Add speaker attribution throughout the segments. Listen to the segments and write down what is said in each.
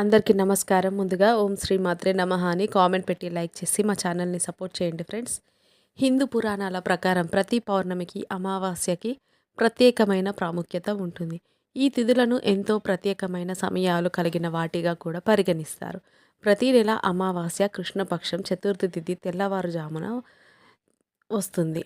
Speaker 1: అందరికీ నమస్కారం. ముందుగా ఓం శ్రీ మాత్రే నమ అని కామెంట్ పెట్టి లైక్ చేసి మా ఛానల్ని సపోర్ట్ చేయండి ఫ్రెండ్స్. హిందూ పురాణాల ప్రకారం ప్రతి పౌర్ణమికి అమావాస్యకి ప్రత్యేకమైన ప్రాముఖ్యత ఉంటుంది. ఈ తిథులను ఎంతో ప్రత్యేకమైన సమయాలు కలిగిన వాటిగా కూడా పరిగణిస్తారు. ప్రతి నెల అమావాస్య కృష్ణపక్షం చతుర్థి తిథి తెల్లవారుజామున వస్తుంది.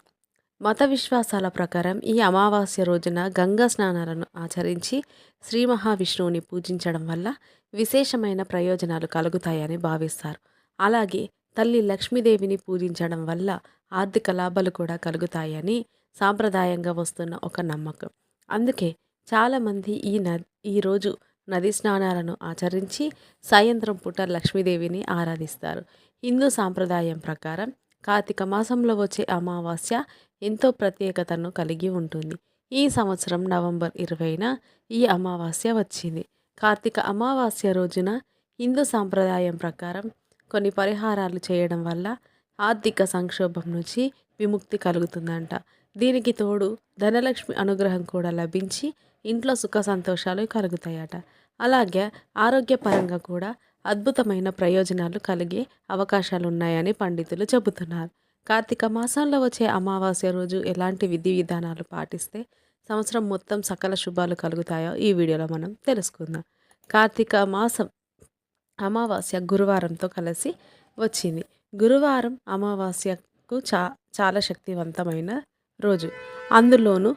Speaker 1: మత విశ్వాసాల ప్రకారం ఈ అమావాస్య రోజున గంగా స్నానాలను ఆచరించి శ్రీ మహావిష్ణువుని పూజించడం వల్ల విశేషమైన ప్రయోజనాలు కలుగుతాయని భావిస్తారు. అలాగే తల్లి లక్ష్మీదేవిని పూజించడం వల్ల ఆర్థిక లాభాలు కూడా కలుగుతాయని సాంప్రదాయంగా వస్తున్న ఒక నమ్మకం. అందుకే చాలామంది ఈ నది ఈరోజు నది స్నానాలను ఆచరించి సాయంత్రం పూట లక్ష్మీదేవిని ఆరాధిస్తారు. హిందూ సాంప్రదాయం ప్రకారం కార్తీక మాసంలో వచ్చే అమావాస్య ఎంతో ప్రత్యేకతను కలిగి ఉంటుంది. ఈ సంవత్సరం నవంబర్ ఇరవైన ఈ అమావాస్య వచ్చింది. కార్తీక అమావాస్య రోజున హిందూ సాంప్రదాయం ప్రకారం కొన్ని పరిహారాలు చేయడం వల్ల ఆర్థిక సంక్షోభం నుంచి విముక్తి కలుగుతుందంట. దీనికి తోడు ధనలక్ష్మి అనుగ్రహం కూడా లభించి ఇంట్లో సుఖ సంతోషాలు కలుగుతాయట. అలాగే ఆరోగ్యపరంగా కూడా అద్భుతమైన ప్రయోజనాలు కలిగే అవకాశాలు ఉన్నాయని పండితులు చెబుతున్నారు. కార్తీక మాసంలో వచ్చే అమావాస్య రోజు ఎలాంటి విధి విధానాలు పాటిస్తే సంవత్సరం మొత్తం సకల శుభాలు కలుగుతాయో ఈ వీడియోలో మనం తెలుసుకుందాం. కార్తీక మాసం అమావాస్య గురువారంతో కలిసి వచ్చింది. గురువారం అమావాస్యకు చా చాలా శక్తివంతమైన రోజు. అందులోనూ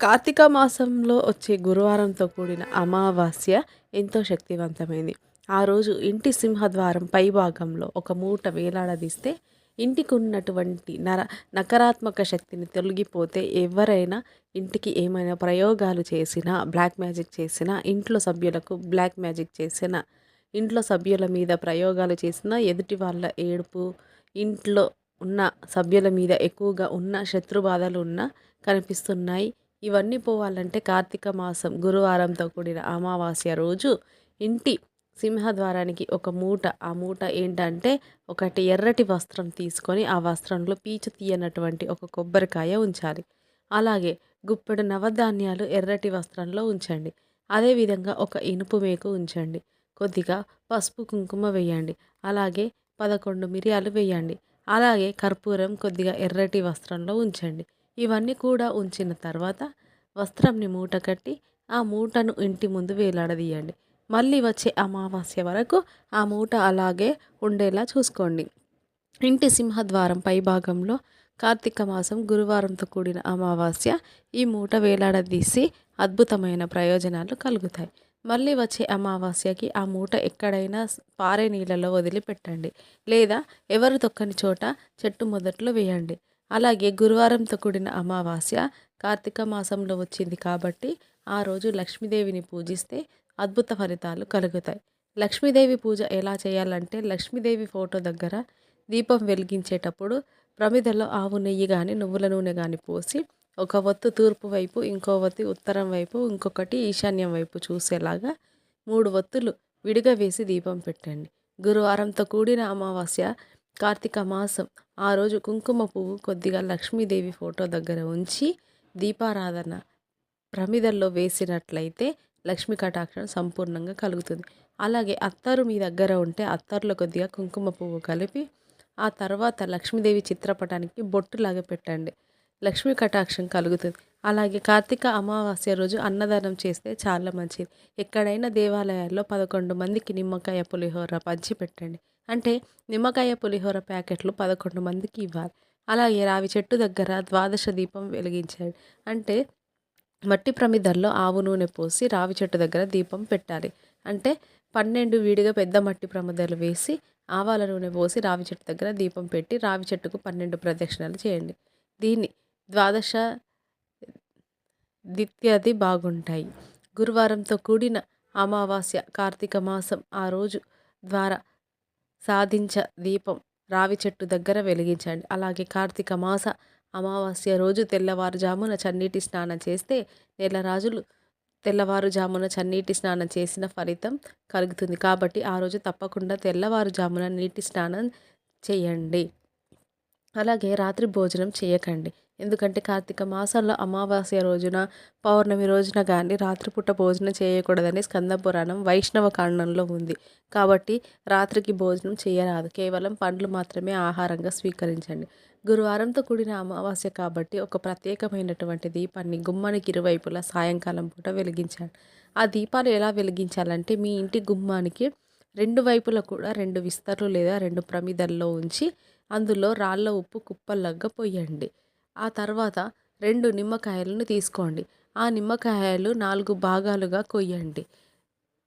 Speaker 1: కార్తీక మాసంలో వచ్చే గురువారంతో కూడిన అమావాస్య ఎంతో శక్తివంతమైంది. ఆ రోజు ఇంటి సింహద్వారం పై భాగంలో ఒక మూట వేలాడదీస్తే ఇంటికి ఉన్నటువంటి నర నకారాత్మక శక్తిని తొలగిపోతే ఎవరైనా ఇంటికి ఏమైనా ప్రయోగాలు చేసినా బ్లాక్ మ్యాజిక్ చేసినా ఇంట్లో సభ్యులకు బ్లాక్ మ్యాజిక్ చేసిన ఇంట్లో సభ్యుల మీద ప్రయోగాలు చేసినా ఎదుటి వాళ్ళ ఏడుపు ఇంట్లో ఉన్న సభ్యుల మీద ఎక్కువగా ఉన్న శత్రుబాధలు ఉన్న కనిపిస్తున్నాయి. ఇవన్నీ పోవాలంటే కార్తీక మాసం గురువారంతో కూడిన అమావాస్య రోజు ఇంటి సింహద్వారానికి ఒక మూట ఆ మూట ఏంటంటే ఒకటి ఎర్రటి వస్త్రం తీసుకొని ఆ వస్త్రంలో పీచు తీయనటువంటి ఒక కొబ్బరికాయ ఉంచాలి. అలాగే గుప్పెడు నవధాన్యాలు ఎర్రటి వస్త్రంలో ఉంచండి. అదేవిధంగా ఒక ఇనుపు మేకు ఉంచండి. కొద్దిగా పసుపు కుంకుమ వేయండి. అలాగే పదకొండు మిరియాలు వేయండి. అలాగే కర్పూరం కొద్దిగా ఎర్రటి వస్త్రంలో ఉంచండి. ఇవన్నీ కూడా ఉంచిన తర్వాత వస్త్రంని మూట కట్టి ఆ మూటను ఇంటి ముందు వేలాడదీయండి. మళ్ళీ వచ్చే అమావాస్య వరకు ఆ మూట అలాగే ఉండేలా చూసుకోండి. ఇంటి సింహద్వారం పై భాగంలో కార్తీక మాసం గురువారంతో కూడిన అమావాస్య ఈ మూట వేలాడదీసి అద్భుతమైన ప్రయోజనాలు కలుగుతాయి. మళ్ళీ వచ్చే అమావాస్యకి ఆ మూట ఎక్కడైనా పారే నీళ్ళలో వదిలిపెట్టండి. లేదా ఎవరు తొక్కని చోట చెట్టు మొదట్లో వేయండి. అలాగే గురువారంతో కూడిన అమావాస్య కార్తీక మాసంలో వచ్చింది కాబట్టి ఆ రోజు లక్ష్మీదేవిని పూజిస్తే అద్భుత ఫలితాలు కలుగుతాయి. లక్ష్మీదేవి పూజ ఎలా చేయాలంటే లక్ష్మీదేవి ఫోటో దగ్గర దీపం వెలిగించేటప్పుడు ప్రమిదలో ఆవు నెయ్యి కానీ నువ్వుల నూనె కానీ పోసి ఒక వత్తు తూర్పు వైపు ఇంకో ఒత్తి ఉత్తరం వైపు ఇంకొకటి ఈశాన్యం వైపు చూసేలాగా మూడు వత్తులు విడిగా వేసి దీపం పెట్టండి. గురువారంతో కూడిన అమావాస్య కార్తీక మాసం ఆ రోజు కుంకుమ పువ్వు కొద్దిగా లక్ష్మీదేవి ఫోటో దగ్గర ఉంచి దీపారాధన ప్రమిదల్లో వేసినట్లయితే లక్ష్మీ కటాక్షం సంపూర్ణంగా కలుగుతుంది. అలాగే అత్తరు మీ దగ్గర ఉంటే అత్తరులో కొద్దిగా కుంకుమ పువ్వు కలిపి ఆ తర్వాత లక్ష్మీదేవి చిత్రపటానికి బొట్టులాగా పెట్టండి. లక్ష్మీ కటాక్షం కలుగుతుంది. అలాగే కార్తీక అమావాస్య రోజు అన్నదానం చేస్తే చాలా మంచిది. ఎక్కడైనా దేవాలయాల్లో పదకొండు మందికి నిమ్మకాయ పులిహోర పంచి పెట్టండి అంటే నిమ్మకాయ పులిహోర ప్యాకెట్లు పదకొండు మందికి ఇవ్వాలి. అలాగే రావి చెట్టు దగ్గర ద్వాదశ దీపం వెలిగించండి. అంటే మట్టి ప్రమిదల్లో ఆవు నూనె పోసి రావి చెట్టు దగ్గర దీపం పెట్టాలి. అంటే పన్నెండు విడిగా పెద్ద మట్టి ప్రమిదలు వేసి ఆవాల నూనె పోసి రావి చెట్టు దగ్గర దీపం పెట్టి రావి చెట్టుకు పన్నెండు ప్రదక్షిణలు చేయండి. దీన్ని ద్వాదశ ద్విత్యాది బాగుంటాయి. గురువారంతో కూడిన అమావాస్య కార్తీక మాసం ఆ రోజు ద్వారా సాధించ దీపం రావి చెట్టు దగ్గర వెలిగించండి. అలాగే కార్తీక మాస అమావాస్య రోజు తెల్లవారుజామున చన్నీటి స్నానం చేస్తే నెల రాజులు తెల్లవారుజామున చన్నీటి స్నానం చేసిన ఫలితం కలుగుతుంది. కాబట్టి ఆ రోజు తప్పకుండా తెల్లవారుజామున నీటి స్నానం చేయండి. అలాగే రాత్రి భోజనం చేయకండి. ఎందుకంటే కార్తీక మాసంలో అమావాస్య రోజున పౌర్ణమి రోజున కానీ రాత్రిపూట భోజనం చేయకూడదని స్కంద పురాణం వైష్ణవ కాండంలో ఉంది. కాబట్టి రాత్రికి భోజనం చేయరాదు. కేవలం పండ్లు మాత్రమే ఆహారంగా స్వీకరించండి. గురువారంతో కూడిన అమావాస్య కాబట్టి ఒక ప్రత్యేకమైనటువంటి దీపాన్ని గుమ్మానికి ఇరువైపులా సాయంకాలం పూట వెలిగించాలి. ఆ దీపాలు ఎలా వెలిగించాలంటే మీ ఇంటి గుమ్మానికి రెండు వైపులా కూడా రెండు విస్తర్లు లేదా రెండు ప్రమిదల్లో ఉంచి అందులో రాళ్ళ ఉప్పు కుప్పల్లాగా పోయండి. ఆ తర్వాత రెండు నిమ్మకాయలను తీసుకోండి. ఆ నిమ్మకాయలు నాలుగు భాగాలుగా కొయ్యండి.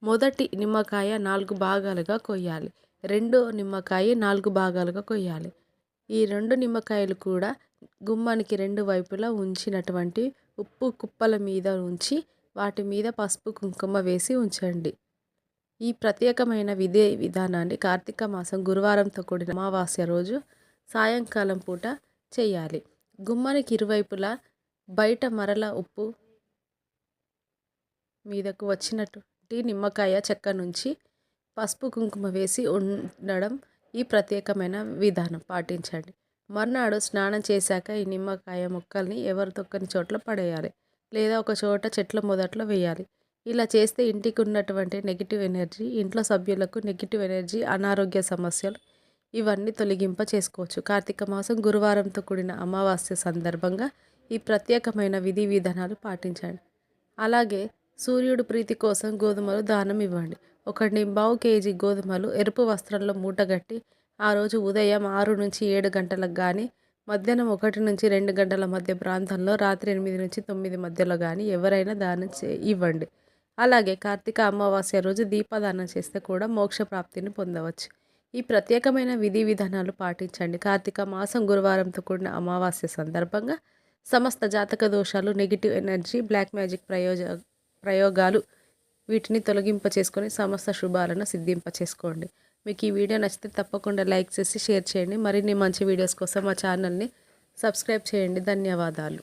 Speaker 1: మొదటి నిమ్మకాయ నాలుగు భాగాలుగా కొయ్యాలి. రెండో నిమ్మకాయ నాలుగు భాగాలుగా కొయ్యాలి. ఈ రెండు నిమ్మకాయలు కూడా గుమ్మానికి రెండు వైపులా ఉంచినటువంటి ఉప్పు కుప్పల మీద ఉంచి వాటి మీద పసుపు కుంకుమ వేసి ఉంచండి. ఈ ప్రత్యేకమైన విధే విధానాన్ని కార్తీక మాసం గురువారంతో కూడిన అమావాస్య రోజు సాయంకాలం పూట చేయాలి. గుమ్మానికి ఇరువైపులా బయట మరల ఉప్పు మీదకు వచ్చినటువంటి నిమ్మకాయ చెక్క నుంచి పసుపు కుంకుమ వేసి ఉండడం ఈ ప్రత్యేకమైన విధానం. పాటించండి. మర్నాడు స్నానం చేశాక ఈ నిమ్మకాయ ముక్కల్ని ఎవరు తొక్కని చోట్ల పడేయాలి. లేదా ఒక చోట చెట్ల మొదట్లో వేయాలి. ఇలా చేస్తే ఇంటికి ఉన్నటువంటి నెగిటివ్ ఎనర్జీ ఇంట్లో సభ్యులకు నెగిటివ్ ఎనర్జీ అనారోగ్య సమస్యలు ఇవన్నీ తొలగింప చేసుకోవచ్చు. కార్తీక మాసం గురువారంతో కూడిన అమావాస్య సందర్భంగా ఈ ప్రత్యేకమైన విధి విధానాలు పాటించండి. అలాగే సూర్యుడు ప్రీతి కోసం గోధుమలు దానం ఇవ్వండి. ఒక నింబావు కేజీ గోధుమలు ఎరుపు వస్త్రంలో మూటగట్టి ఆ రోజు ఉదయం ఆరు నుంచి ఏడు గంటలకు కానీ మధ్యాహ్నం ఒకటి నుంచి రెండు గంటల మధ్య ప్రాంతంలో రాత్రి ఎనిమిది నుంచి తొమ్మిది మధ్యలో కానీ ఎవరైనా దానం చే ఇవ్వండి. అలాగే కార్తీక అమావాస్య రోజు దీపదానం చేస్తే కూడా మోక్ష ప్రాప్తిని పొందవచ్చు. ఈ ప్రత్యేకమైన విధి విధానాలు పాటించండి. కార్తీక మాసం గురువారంతో కూడిన అమావాస్య సందర్భంగా సమస్త జాతక దోషాలు నెగిటివ్ ఎనర్జీ బ్లాక్ మ్యాజిక్ ప్రయోజ ప్రయోగాలు వీటిని తొలగింప చేసుకొని సమస్త శుభాలను సిద్ధింప చేసుకోండి మీకు ఈ వీడియో నచ్చితే తప్పకుండా లైక్ చేసి షేర్ చేయండి. మరిన్ని మంచి వీడియోస్ కోసం మా ఛానల్ని సబ్స్క్రైబ్ చేయండి. ధన్యవాదాలు.